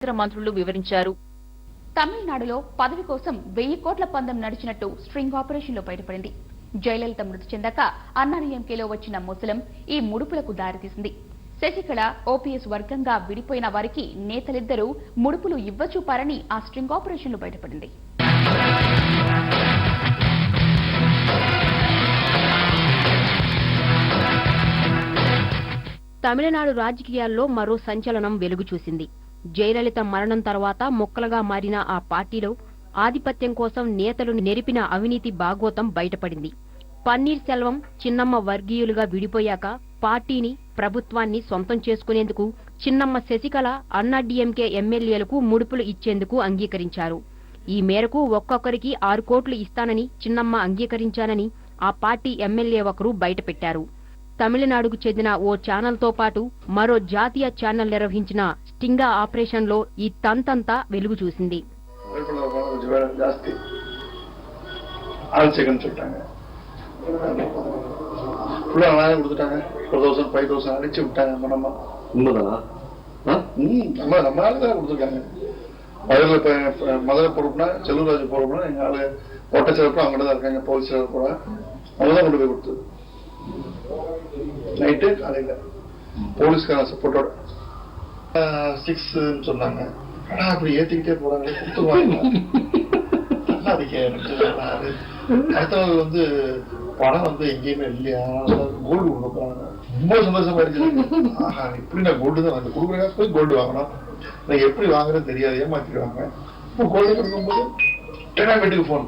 కేంద్ర మంత్రులు వివరించారు. తమిళనాడులో పదవి కోసం వెయ్యి కోట్ల పందెం నడిచినట్టు స్ట్రింగ్ ఆపరేషన్లో బయటపడింది. జయలలిత మృతి చెందాక అన్నాడీఎంకేలో వచ్చిన ముసలం ఈ ముడుపులకు దారితీసింది. శశికళ ఓపీఎస్ వర్గంగా విడిపోయిన వారికి నేతలిద్దరూ ముడుపులు ఇవ్వచూపారని ఆ స్ట్రింగ్ ఆపరేషన్లో బయటపడింది. తమిళనాడు రాజకీయాల్లో మరో సంచలనం వెలుగు చూసింది జయలలిత మరణం తర్వాత ముక్కలుగా మారిన ఆ పార్టీలో ఆధిపత్యం కోసం నేతలు నెరిపిన అవినీతి బాగోతం బయటపడింది. పన్నీర్ సెల్వం చిన్నమ్మ వర్గీయులుగా విడిపోయాక పార్టీని ప్రభుత్వాన్ని సొంతం చేసుకునేందుకు చిన్నమ్మ శశికళ అన్నాడీఎంకే ఎమ్మెల్యేలకు ముడుపులు ఇచ్చేందుకు అంగీకరించారు. ఈ మేరకు ఒక్కొక్కరికి ఆరు కోట్లు ఇస్తానని చిన్నమ్మ అంగీకరించానని ఆ పార్టీ ఎమ్మెల్యే ఒకరు బయటపెట్టారు. తమిళనాడుకు చెందిన ఓ ఛానల్తో పాటు మరో జాతీయ ఛానల్ నిర్వహించిన స్టింగా ఆపరేషన్లో ఈ తంతంతా వెలుగు చూసింది உழைப்புல கொஞ்சம் வேலை ஜாஸ்தி ஆள் செகண்ட் சொல்லிட்டாங்க ஃபுல்லாக நானே கொடுத்துட்டாங்க ஃபோர் தௌசண்ட் ஃபைவ் தௌசண்ட் அடிச்சு விட்டாங்க நம்ம நம்ம உண்மைதானா ஆ? ம் நம்ம நம்ம ஆளு தான் கொடுத்துருக்காங்க மதுரை இப்போ மதுரை பொறுப்புனா செல்லூராஜ் பொறுப்புனா எங்கள் ஆளு ஒட்ட சிறப்பு அவங்கள்ட்ட தான் இருக்காங்க போலீஸ் சிறப்பு அவங்க தான் கொண்டு போய் கொடுத்தது நைட்டு காலையில். போலீஸ்கார சப்போர்ட்டோட சிக்ஸ்ன்னு சொன்னாங்க. ஆனால் அப்படி ஏற்றிக்கிட்டே போறாங்க கொடுத்துருவாங்க அதுக்கு எனக்கு அடுத்த நாள் வந்து பணம் வந்து எங்கேயுமே இல்லையா? கோல்டு கொடுக்குறாங்க. ரொம்ப சந்தோஷமா இருக்கு ஆஹா இப்படி நான் கோல்டு தான் வந்து கொடுக்குற போய் கோல்டு வாங்கணும். நான் எப்படி வாங்குறது தெரியாது ஏமாத்திடுவாங்க. இப்போ கோல்டு கொடுக்கும்போது ஏன்னா வீட்டுக்கு ஃபோன்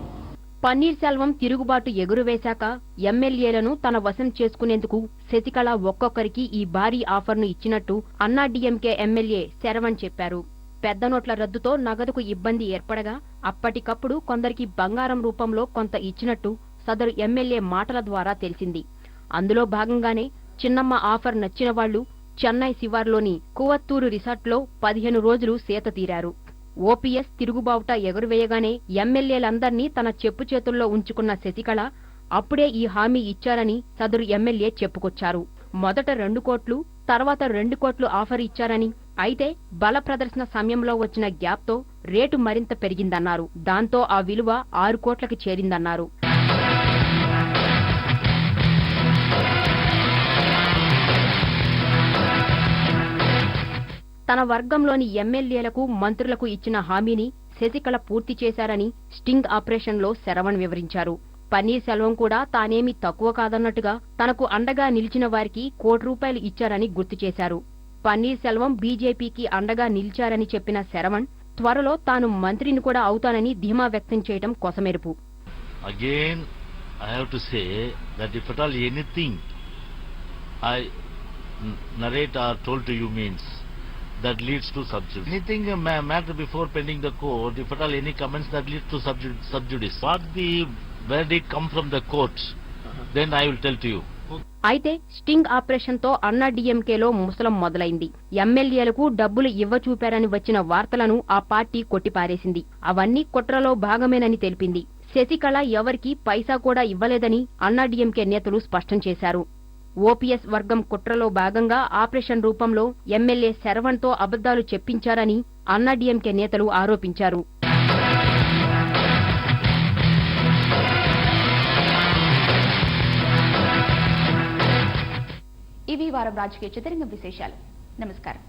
పన్నీర్ సెల్వం తిరుగుబాటు ఎగురువేశాక ఎమ్మెల్యేలను తన వశం చేసుకునేందుకు శశికళ ఒక్కొక్కరికి ఈ భారీ ఆఫర్ను ఇచ్చినట్టు అన్నాడీఎంకే ఎమ్మెల్యే శరవణ్ చెప్పారు. పెద్ద నోట్ల రద్దుతో నగదుకు ఇబ్బంది ఏర్పడగా అప్పటికప్పుడు కొందరికి బంగారం రూపంలో కొంత ఇచ్చినట్టు సదరు ఎమ్మెల్యే మాటల ద్వారా తెలిసింది. అందులో భాగంగానే చిన్నమ్మ ఆఫర్ నచ్చిన వాళ్ళు చెన్నై శివార్లోని కువత్తూరు రిసార్ట్లో పదిహేను రోజులు సేత తీరారు. ఓపీఎస్ తిరుగుబావుట ఎగురువేయగానే ఎమ్మెల్యేలందర్నీ తన చెప్పు చేతుల్లో ఉంచుకున్న శశికళ అప్పుడే ఈ హామీ ఇచ్చారని సదరు ఎమ్మెల్యే చెప్పుకొచ్చారు. మొదట రెండు కోట్లు తర్వాత రెండు కోట్లు ఆఫర్ ఇచ్చారని అయితే బల ప్రదర్శన సమయంలో వచ్చిన గ్యాప్తో రేటు మరింత పెరిగిందన్నారు. దాంతో ఆ విలువ ఆరు కోట్లకు చేరిందన్నారు. తన వర్గంలోని ఎమ్మెల్యేలకు మంత్రులకు ఇచ్చిన హామీని శశికళ పూర్తి చేశారని స్టింగ్ ఆపరేషన్లో శరవణ్ వివరించారు. పన్నీర్ సెల్వం కూడా తానేమి తక్కువ కాదన్నట్టుగా తనకు అండగా నిలిచిన వారికి కోటి రూపాయలు ఇచ్చారని గుర్తు చేశారు. పన్నీర్ సెల్వం బీజేపీకి అండగా నిలిచారని చెప్పిన శరవణ్ త్వరలో తాను మంత్రిని కూడా అవుతానని ధీమా వ్యక్తం చేయడం కొసమెరుపు. Again, I have to say that that leads to subjudice. Anything ma- matter before pending the court, if at all any comments that leads to subju- subjudice. What the verdict come from the court, then I will tell to you. అయితే sting ఆపరేషన్తో అన్నా డీఎంకేలో ముసలం మొదలైంది ఎమ్మెల్యేలకు డబ్బులు ఇవ్వచూపారని వచ్చిన వార్తలను ఆ party కొట్టిపారేసింది అవన్నీ కుట్రలో భాగమేనని తెలిపింది శశికళ ఎవరికీ పైసా కూడా ఇవ్వలేదని అన్నా డీఎంకే నేతలు స్పష్టం చేశారు ఓపీఎస్ వర్గం కుట్రలో భాగంగా ఆపరేషన్ రూపంలో ఎమ్మెల్యే శరవణ్తో అబద్దాలు చెప్పించారని అన్నాడీఎంకే నేతలు ఆరోపించారు. ఇవి వారం రాజకీయ చదరంగం విశేషాలు. నమస్కారం.